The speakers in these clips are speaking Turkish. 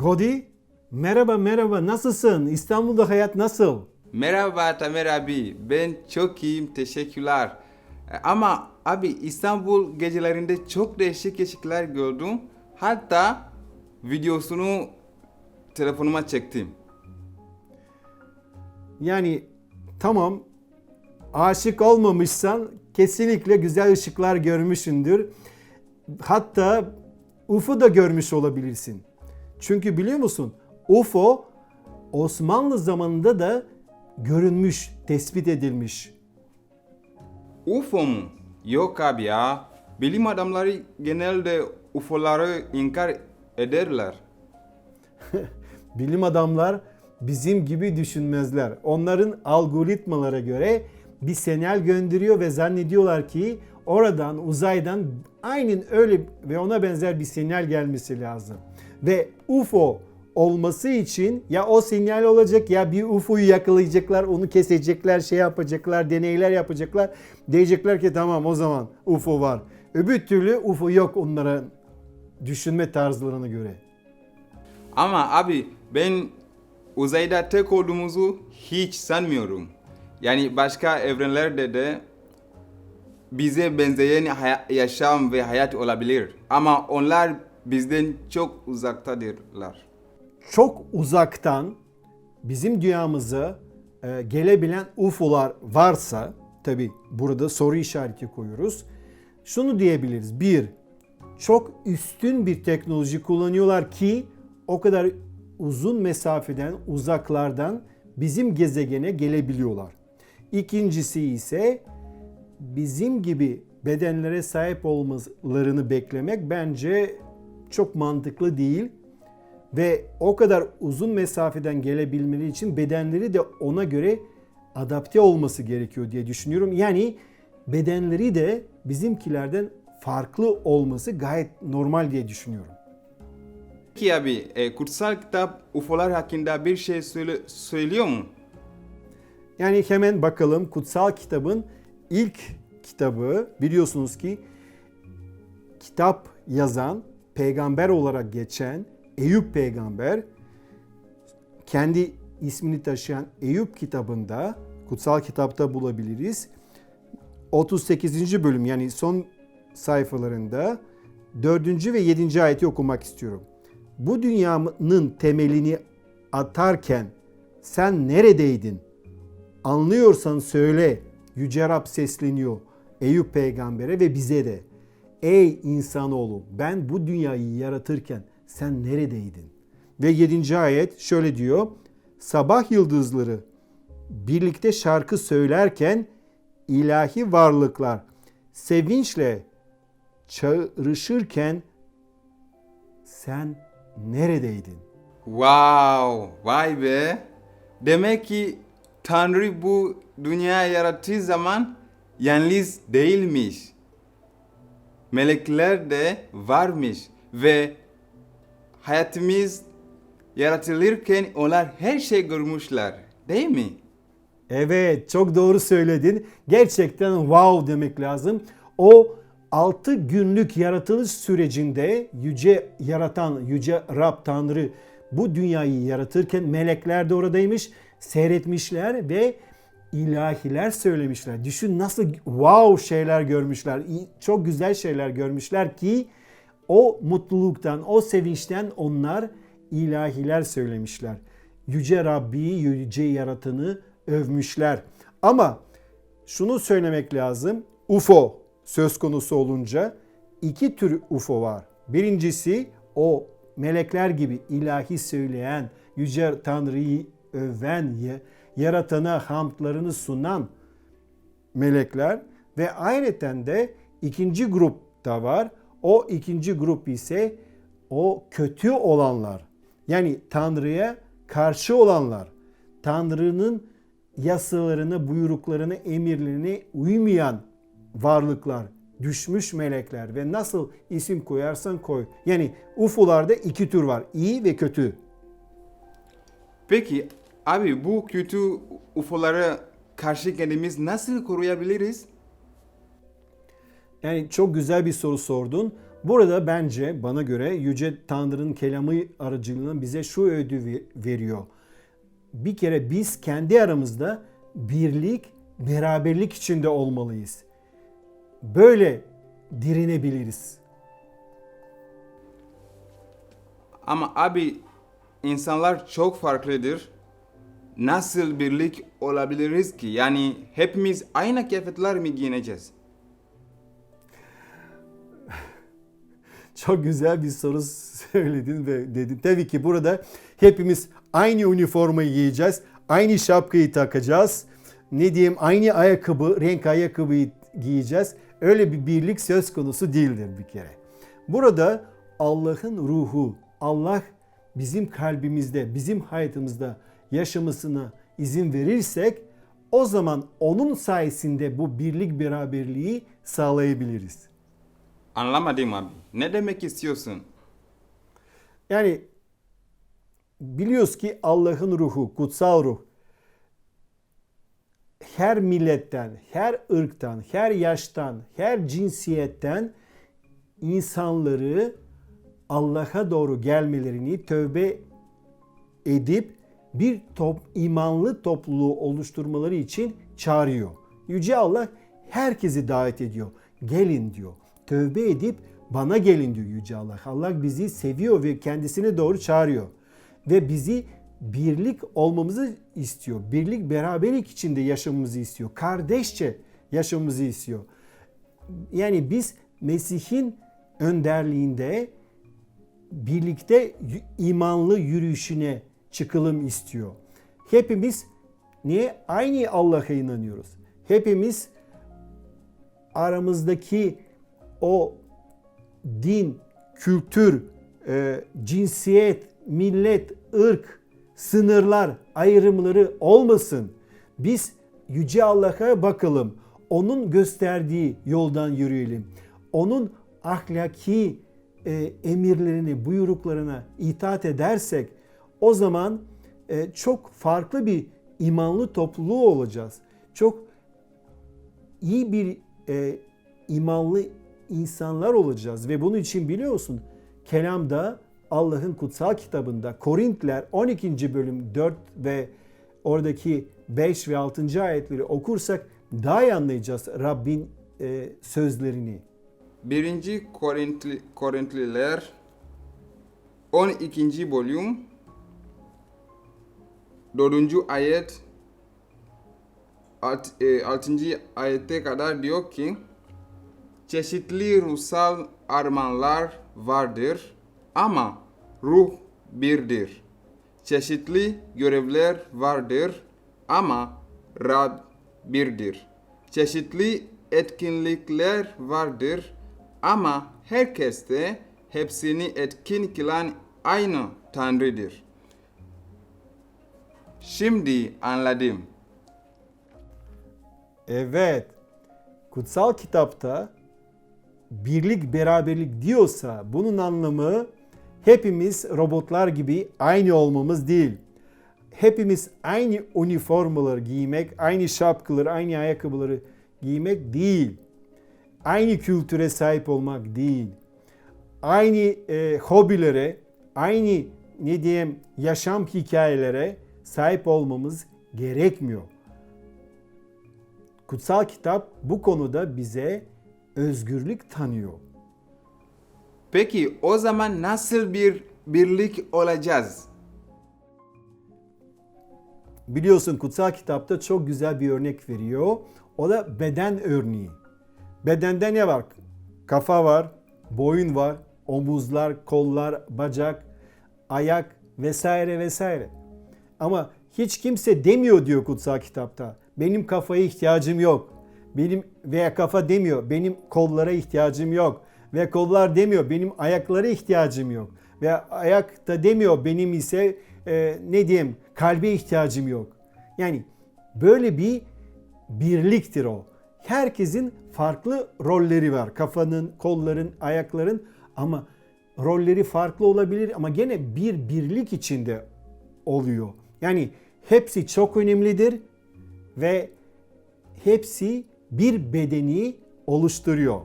Godi, merhaba merhaba nasılsın? İstanbul'da hayat nasıl? Merhaba Tamer abi, ben çok iyiyim, teşekkürler. E, Ama abi İstanbul gecelerinde çok değişik ışıklar gördüm. Hatta videosunu telefonuma çektim. Yani tamam aşık olmamışsan kesinlikle güzel ışıklar görmüşsündür. Hatta UFO da görmüş olabilirsin. Çünkü biliyor musun UFO Osmanlı zamanında da görünmüş, tespit edilmiş. UFO mu? Yok abi ya. Bilim adamları genelde UFO'ları inkar ederler. Bilim adamlar bizim gibi düşünmezler. Onların algoritmalara göre bir sinyal gönderiyor ve zannediyorlar ki oradan uzaydan aynen öyle ve ona benzer bir sinyal gelmesi lazım. Ve UFO olması için ya o sinyal olacak ya bir UFO'yu yakalayacaklar, onu kesecekler, şey yapacaklar, deneyler yapacaklar. Diyecekler ki tamam o zaman UFO var. Öbür türlü UFO yok onlara düşünme tarzlarına göre. Ama abi ben uzayda tek olduğumuzu hiç sanmıyorum. Yani başka evrenlerde de bize benzeyen yaşam ve hayat olabilir. Ama onlar bizden çok uzaktadırlar. çok uzaktan bizim dünyamıza e, gelebilen UFO'lar varsa tabi burada soru işareti koyuyoruz. Şunu diyebiliriz. Bir, çok üstün bir teknoloji kullanıyorlar ki o kadar uzun mesafeden, uzaklardan bizim gezegene gelebiliyorlar. İkincisi ise bizim gibi bedenlere sahip olmalarını beklemek bence çok mantıklı değil ve o kadar uzun mesafeden gelebilmeleri için bedenleri de ona göre adapte olması gerekiyor diye düşünüyorum. Yani bedenleri de bizimkilerden farklı olması gayet normal diye düşünüyorum. Peki abi e, kutsal kitap UFO'lar hakkında bir şey söyle, söylüyor mu? Yani hemen bakalım kutsal kitabın ilk kitabı biliyorsunuz ki kitap yazan, peygamber olarak geçen Eyüp peygamber kendi ismini taşıyan Eyüp kitabında kutsal kitapta bulabiliriz. 38. bölüm yani son sayfalarında 4. ve 7. ayeti okumak istiyorum. Bu dünyanın temelini atarken sen neredeydin? Anlıyorsan söyle. Yüce Rab sesleniyor Eyüp peygambere ve bize de. Ey insanoğlu ben bu dünyayı yaratırken sen neredeydin? Ve 7. ayet şöyle diyor. Sabah yıldızları birlikte şarkı söylerken ilahi varlıklar sevinçle çağrışırken sen neredeydin? Wow, vay be. Demek ki Tanrı bu dünya yarattığı zaman yalnız değilmiş. Melekler de varmış ve hayatımız yaratılırken onlar her şey görmüşler. Değil mi? Evet çok doğru söyledin. Gerçekten wow demek lazım. O 6 günlük yaratılış sürecinde yüce yaratan, yüce Rab Tanrı bu dünyayı yaratırken melekler de oradaymış. Seyretmişler ve ilahiler söylemişler. Düşün nasıl wow şeyler görmüşler. Çok güzel şeyler görmüşler ki o mutluluktan, o sevinçten onlar ilahiler söylemişler. Yüce Rabbi, yüce yaratanı övmüşler. Ama şunu söylemek lazım. UFO söz konusu olunca iki tür UFO var. Birincisi o melekler gibi ilahi söyleyen, yüce Tanrı'yı öven, yaratana hamdlarını sunan melekler ve ayrıca de ikinci grup da var. O ikinci grup ise o kötü olanlar. Yani Tanrı'ya karşı olanlar. Tanrı'nın yasalarına, buyruklarına, emirlerine uymayan varlıklar, düşmüş melekler ve nasıl isim koyarsan koy. Yani UFO'larda iki tür var. iyi ve kötü. Peki abi bu kötü UFO'lara karşı kendimiz nasıl koruyabiliriz? Yani çok güzel bir soru sordun. Burada bence bana göre Yüce Tanrı'nın kelamı aracılığıyla bize şu ve- veriyor. Bir kere biz kendi aramızda birlik, beraberlik içinde olmalıyız. Böyle direnebiliriz. Ama abi insanlar çok farklıdır. Nasıl birlik olabiliriz ki? Yani hepimiz aynı kıyafetler mi giyineceğiz? Çok güzel bir soru söyledin ve dedin. Tabii ki burada hepimiz aynı üniformayı giyeceğiz. Aynı şapkayı takacağız. Ne diyeyim aynı ayakkabı, renk ayakkabıyı giyeceğiz. Öyle bir birlik söz konusu değildir bir kere. Burada Allah'ın ruhu, Allah bizim kalbimizde, bizim hayatımızda yaşamasına izin verirsek o zaman onun sayesinde bu birlik beraberliği sağlayabiliriz. Anlamadım abi. Ne demek istiyorsun? Yani biliyoruz ki Allah'ın ruhu, kutsal ruh her milletten, her ırktan, her yaştan, her cinsiyetten insanları Allah'a doğru gelmelerini tövbe edip bir top, imanlı topluluğu oluşturmaları için çağırıyor. Yüce Allah herkesi davet ediyor. Gelin diyor. Tövbe edip bana gelin diyor Yüce Allah. Allah bizi seviyor ve kendisine doğru çağırıyor. Ve bizi birlik olmamızı istiyor. Birlik beraberlik içinde yaşamamızı istiyor. Kardeşçe yaşamamızı istiyor. Yani biz Mesih'in önderliğinde birlikte imanlı yürüyüşüne çıkılım istiyor. Hepimiz niye aynı Allah'a inanıyoruz? Hepimiz aramızdaki o din, kültür, e, cinsiyet, millet, ırk, sınırlar, ayrımları olmasın. Biz Yüce Allah'a bakalım. Onun gösterdiği yoldan yürüyelim. Onun ahlaki e, emirlerini, buyruklarına itaat edersek o zaman e, çok farklı bir imanlı topluluğu olacağız. Çok iyi bir e, imanlı insanlar olacağız ve bunun için biliyorsun kelamda Allah'ın kutsal kitabında Korintler 12. bölüm 4 ve oradaki 5 ve 6. ayetleri okursak daha iyi anlayacağız Rabbin e, sözlerini. 1. Korintli, Korintliler 12. bölüm 4. ayet 6. ayete kadar diyor ki çeşitli ruhsal armağanlar vardır ama ruh birdir. Çeşitli görevler vardır ama Rab birdir. Çeşitli etkinlikler vardır ama herkeste hepsini etkin kılan aynı Tanrı'dır. Şimdi anladım. Evet. Kutsal kitapta birlik beraberlik diyorsa bunun anlamı hepimiz robotlar gibi aynı olmamız değil. Hepimiz aynı üniformaları giymek, aynı şapkaları, aynı ayakkabıları giymek değil. Aynı kültüre sahip olmak değil. Aynı e, hobilere, aynı ne diyeyim yaşam hikayelere sahip olmamız gerekmiyor. Kutsal kitap bu konuda bize özgürlük tanıyor. Peki o zaman nasıl bir birlik olacağız? Biliyorsun kutsal kitapta çok güzel bir örnek veriyor. O da beden örneği. Bedende ne var? Kafa var, boyun var, omuzlar, kollar, bacak, ayak vesaire vesaire. Ama hiç kimse demiyor diyor kutsal kitapta. Benim kafaya ihtiyacım yok. Benim veya kafa demiyor. Benim kollara ihtiyacım yok. Ve kollar demiyor. Benim ayaklara ihtiyacım yok. Ve ayak da demiyor. Benim ise e, ne diyeyim kalbe ihtiyacım yok. Yani böyle bir birliktir o. Herkesin farklı rolleri var. Kafanın, kolların, ayakların ama rolleri farklı olabilir ama gene bir birlik içinde oluyor. Yani hepsi çok önemlidir ve hepsi bir bedeni oluşturuyor.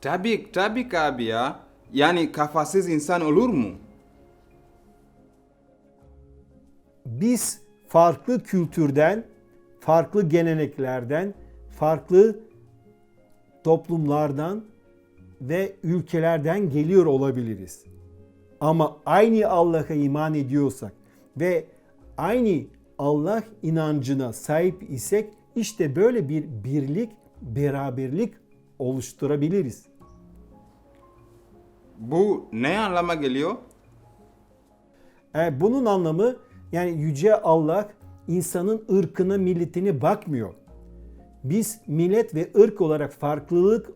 Tabii, tabii ki abi ya. Yani kafasız insan olur mu? Biz farklı kültürden, farklı geleneklerden, farklı toplumlardan ve ülkelerden geliyor olabiliriz. Ama aynı Allah'a iman ediyorsak ve aynı Allah inancına sahip isek işte böyle bir birlik, beraberlik oluşturabiliriz. Bu ne anlama geliyor? E, bunun anlamı yani yüce Allah insanın ırkına, milletine bakmıyor. Biz millet ve ırk olarak farklılık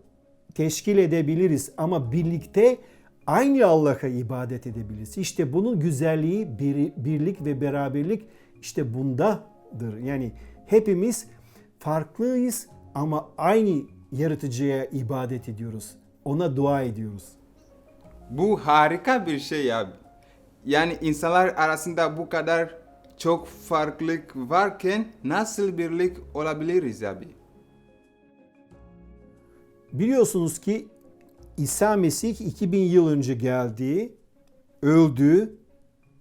teşkil edebiliriz ama birlikte aynı Allah'a ibadet edebiliriz. İşte bunun güzelliği, bir- birlik ve beraberlik işte bundadır. Yani hepimiz farklıyız ama aynı yaratıcıya ibadet ediyoruz. Ona dua ediyoruz. Bu harika bir şey abi. Yani insanlar arasında bu kadar çok farklılık varken nasıl birlik olabiliriz abi? Biliyorsunuz ki İsa Mesih 2000 yıl önce geldi, öldü,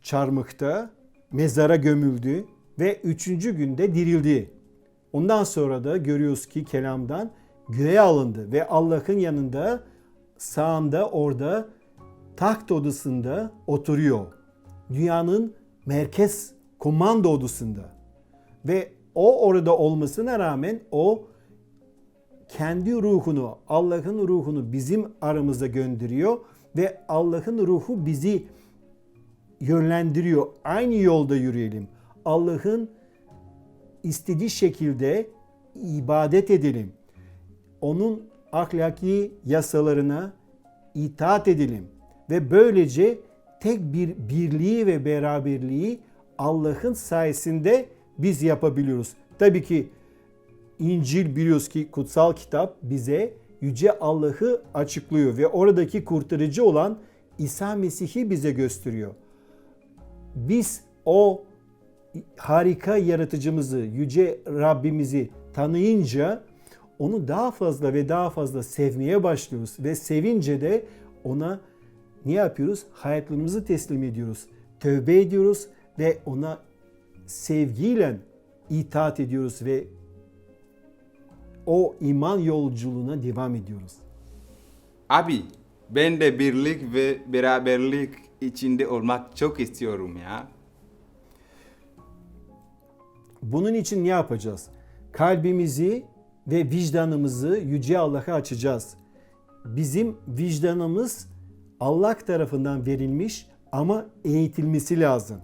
çarmıkta, mezara gömüldü ve üçüncü günde dirildi. Ondan sonra da görüyoruz ki kelamdan göğe alındı ve Allah'ın yanında sağında orada taht odasında oturuyor. Dünyanın merkez komando odasında. Ve o orada olmasına rağmen o kendi ruhunu, Allah'ın ruhunu bizim aramıza gönderiyor ve Allah'ın ruhu bizi yönlendiriyor. Aynı yolda yürüyelim. Allah'ın istediği şekilde ibadet edelim. Onun ahlaki yasalarına itaat edelim ve böylece tek bir birliği ve beraberliği Allah'ın sayesinde biz yapabiliyoruz. Tabii ki İncil biliyoruz ki kutsal kitap bize yüce Allah'ı açıklıyor ve oradaki kurtarıcı olan İsa Mesih'i bize gösteriyor. Biz o harika yaratıcımızı, yüce Rabbimizi tanıyınca onu daha fazla ve daha fazla sevmeye başlıyoruz ve sevince de ona ne yapıyoruz? Hayatlarımızı teslim ediyoruz. Tövbe ediyoruz ve ona sevgiyle itaat ediyoruz ve o iman yolculuğuna devam ediyoruz. Abi ben de birlik ve beraberlik içinde olmak çok istiyorum ya. Bunun için ne yapacağız? Kalbimizi ve vicdanımızı yüce Allah'a açacağız. Bizim vicdanımız Allah tarafından verilmiş ama eğitilmesi lazım.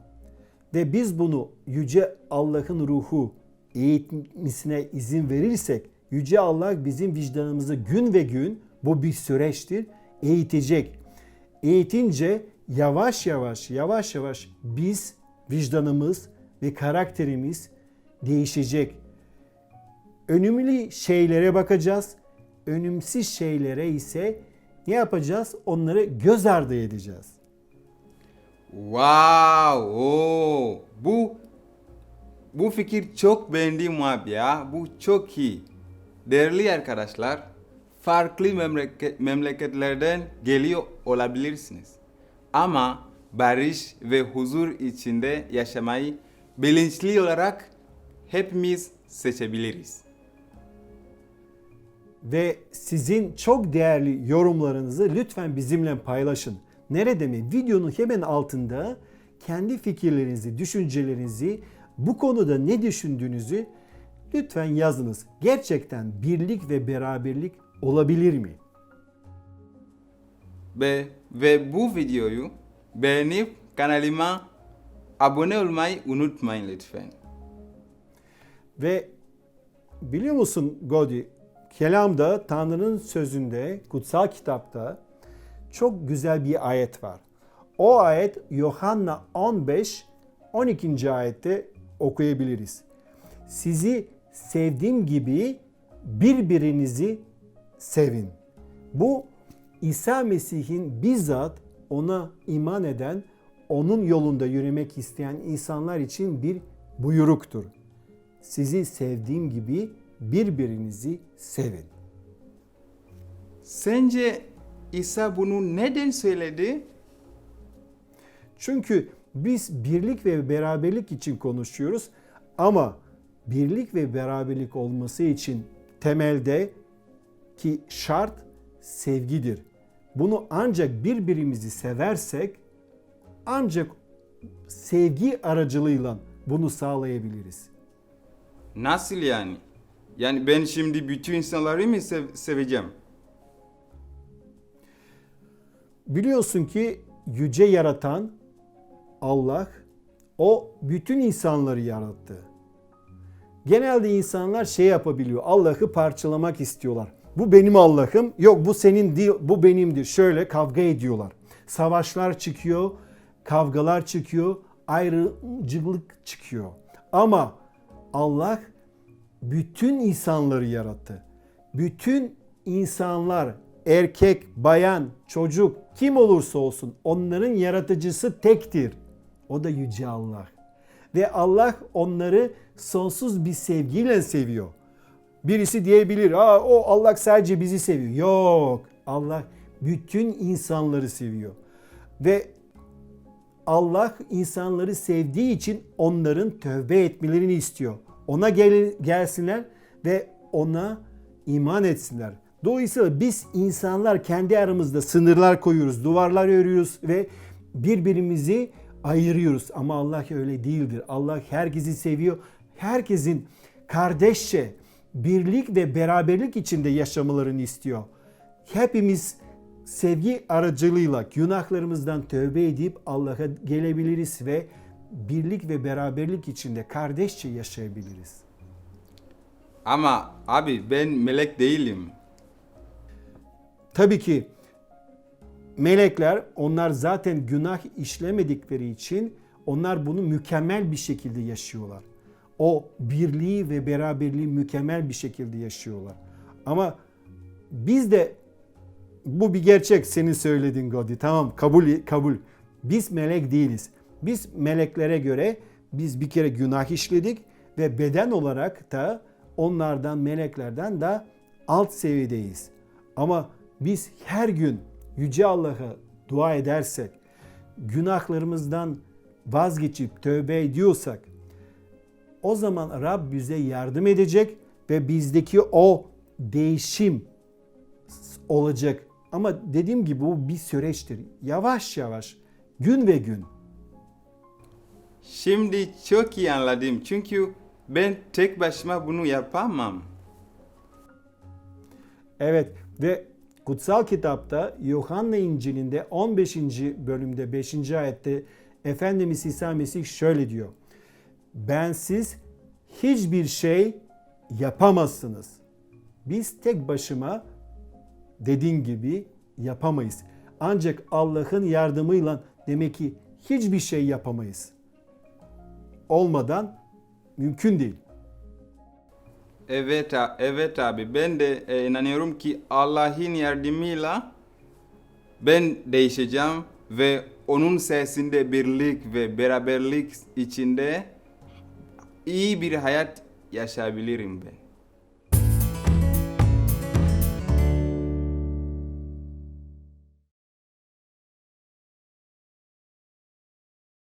Ve biz bunu yüce Allah'ın ruhu eğitmesine izin verirsek yüce Allah bizim vicdanımızı gün ve gün bu bir süreçtir eğitecek. Eğitince yavaş yavaş yavaş yavaş biz vicdanımız ve karakterimiz değişecek. Önemli şeylere bakacağız. Önümsüz şeylere ise ne yapacağız? Onları göz ardı edeceğiz. Wow! Oo, bu bu fikir çok beğendim abi ya. Bu çok iyi. Değerli arkadaşlar, farklı memleket, memleketlerden geliyor olabilirsiniz. Ama barış ve huzur içinde yaşamayı bilinçli olarak hepimiz seçebiliriz. Ve sizin çok değerli yorumlarınızı lütfen bizimle paylaşın. Nerede mi? Videonun hemen altında kendi fikirlerinizi, düşüncelerinizi, bu konuda ne düşündüğünüzü lütfen yazınız. Gerçekten birlik ve beraberlik olabilir mi? Ve, ve bu videoyu beğenip kanalıma abone olmayı unutmayın lütfen. Ve biliyor musun Godi, kelamda Tanrı'nın sözünde, kutsal kitapta çok güzel bir ayet var. O ayet Yohanna 15 12. ayette okuyabiliriz. Sizi sevdiğim gibi birbirinizi sevin. Bu İsa Mesih'in bizzat ona iman eden, onun yolunda yürümek isteyen insanlar için bir buyruktur. Sizi sevdiğim gibi birbirinizi sevin. Sence İsa bunu neden söyledi? Çünkü biz birlik ve beraberlik için konuşuyoruz ama birlik ve beraberlik olması için temelde ki şart sevgidir. Bunu ancak birbirimizi seversek ancak sevgi aracılığıyla bunu sağlayabiliriz. Nasıl yani? Yani ben şimdi bütün insanları mı sev- seveceğim? Biliyorsun ki yüce yaratan Allah o bütün insanları yarattı. Genelde insanlar şey yapabiliyor. Allah'ı parçalamak istiyorlar. Bu benim Allah'ım. Yok bu senin değil, bu benimdir. Şöyle kavga ediyorlar. Savaşlar çıkıyor, kavgalar çıkıyor, ayrıcılık çıkıyor. Ama Allah bütün insanları yarattı. Bütün insanlar erkek, bayan, çocuk kim olursa olsun onların yaratıcısı tektir. O da yüce Allah. Ve Allah onları sonsuz bir sevgiyle seviyor. Birisi diyebilir, Aa, o Allah sadece bizi seviyor. Yok, Allah bütün insanları seviyor. Ve Allah insanları sevdiği için onların tövbe etmelerini istiyor. Ona gel, gelsinler ve ona iman etsinler. Dolayısıyla biz insanlar kendi aramızda sınırlar koyuyoruz, duvarlar örüyoruz ve birbirimizi ayırıyoruz. Ama Allah öyle değildir. Allah herkesi seviyor. Herkesin kardeşçe birlik ve beraberlik içinde yaşamalarını istiyor. Hepimiz sevgi aracılığıyla günahlarımızdan tövbe edip Allah'a gelebiliriz ve birlik ve beraberlik içinde kardeşçe yaşayabiliriz. Ama abi ben melek değilim. Tabii ki melekler onlar zaten günah işlemedikleri için onlar bunu mükemmel bir şekilde yaşıyorlar. O birliği ve beraberliği mükemmel bir şekilde yaşıyorlar. Ama biz de bu bir gerçek senin söylediğin Godi. Tamam kabul kabul. Biz melek değiliz. Biz meleklere göre biz bir kere günah işledik ve beden olarak da onlardan meleklerden de alt seviyedeyiz. Ama biz her gün yüce Allah'a dua edersek, günahlarımızdan vazgeçip tövbe ediyorsak o zaman Rab bize yardım edecek ve bizdeki o değişim olacak. Ama dediğim gibi bu bir süreçtir. Yavaş yavaş, gün ve gün. Şimdi çok iyi anladım çünkü ben tek başıma bunu yapamam. Evet ve kutsal kitapta Yuhanna İncil'inde 15. bölümde 5. ayette Efendimiz İsa Mesih şöyle diyor. Bensiz hiçbir şey yapamazsınız. Biz tek başıma dediğin gibi yapamayız. Ancak Allah'ın yardımıyla demek ki hiçbir şey yapamayız. Olmadan mümkün değil. Evet, evet abi ben de e, inanıyorum ki Allah'ın yardımıyla ben değişeceğim ve onun sayesinde birlik ve beraberlik içinde iyi bir hayat yaşayabilirim ben.